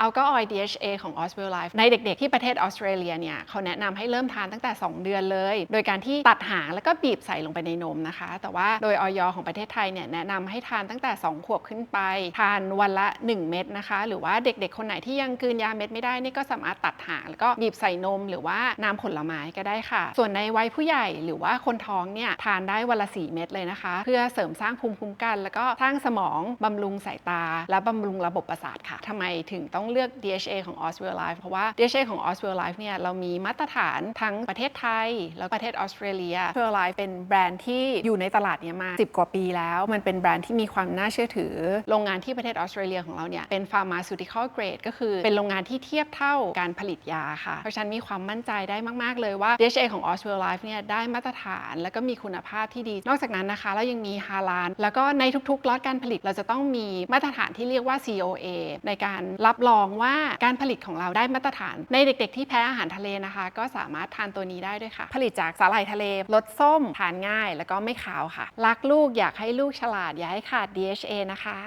อัลกอออย DHA ของ o s w e l l Life ในเด็กๆ ที่ประเทศออสเตรเลียเนี่ยเขาแนะนำให้เริ่มทานตั้งแต่ 2 เดือนเลย โดยการที่ตัดหางแล้วก็บีบใส่ลงไปในนมนะคะ แต่ว่าโดยออยของประเทศไทยเนี่ยแนะนำให้ทานตั้งแต่ 2 ขวบขึ้นไป ทานวันละ 1 เม็ดนะคะ หรือว่าเด็กๆ คนไหนที่ยังกลืนยาเม็ดไม่ได้นี่ก็สามารถตัดหางแล้วก็บีบใส่นมหรือว่าน้ำผลไม้ก็ได้ค่ะ ส่วนในวัยผู้ใหญ่หรือว่าคนท้องเนี่ยทานได้วันละ 4 เม็ดเลยนะคะ เพื่อเสริมสร้างภูมิคุ้มกัน แล้วก็สร้างสมองบำรุงสายตา และบำรุงระบบประสาทค่ะทำไมถึงต้องเลือก DHA ของ Oswell Life เพราะว่า DHA ของ Oswell Life เนี่ยเรามีมาตรฐานทั้งประเทศไทย แล้วประเทศออสเตรเลีย Oswell Life เป็นแบรนด์ที่อยู่ในตลาดเนี้มา 10 กว่าปีแล้ว มันเป็นแบรนด์ที่มีความน่าเชื่อถือ โรงงานที่ประเทศออสเตรเลียของเราเนี่ยเป็น pharmaceutical grade ก็คือเป็นโรงงานที่เทียบเท่าการผลิตยาค่ะ เพราะฉะนั้นมีความมั่นใจได้มาก ๆ เลยว่า DHA ของ Oswell Life เนี่ยได้มาตรฐานแล้วก็มีคุณภาพที่ดี นอกจากนั้นนะคะเรายังมีฮาลานแล้วก็ในทุกๆล็อตการผลิตเราจะต้องมีมาตรฐานที่เรียกว่า COA ในการรับรองว่าการผลิตของเราได้มาตรฐาน ในเด็กๆ ที่แพ้อาหารทะเลนะคะ ก็สามารถทานตัวนี้ได้ด้วยค่ะ ผลิตจากสาหร่ายทะเลรสส้มทานง่าย แล้วก็ไม่ขาวค่ะ รักลูกอยากให้ลูกฉลาดอย่าให้ขาด DHA นะคะ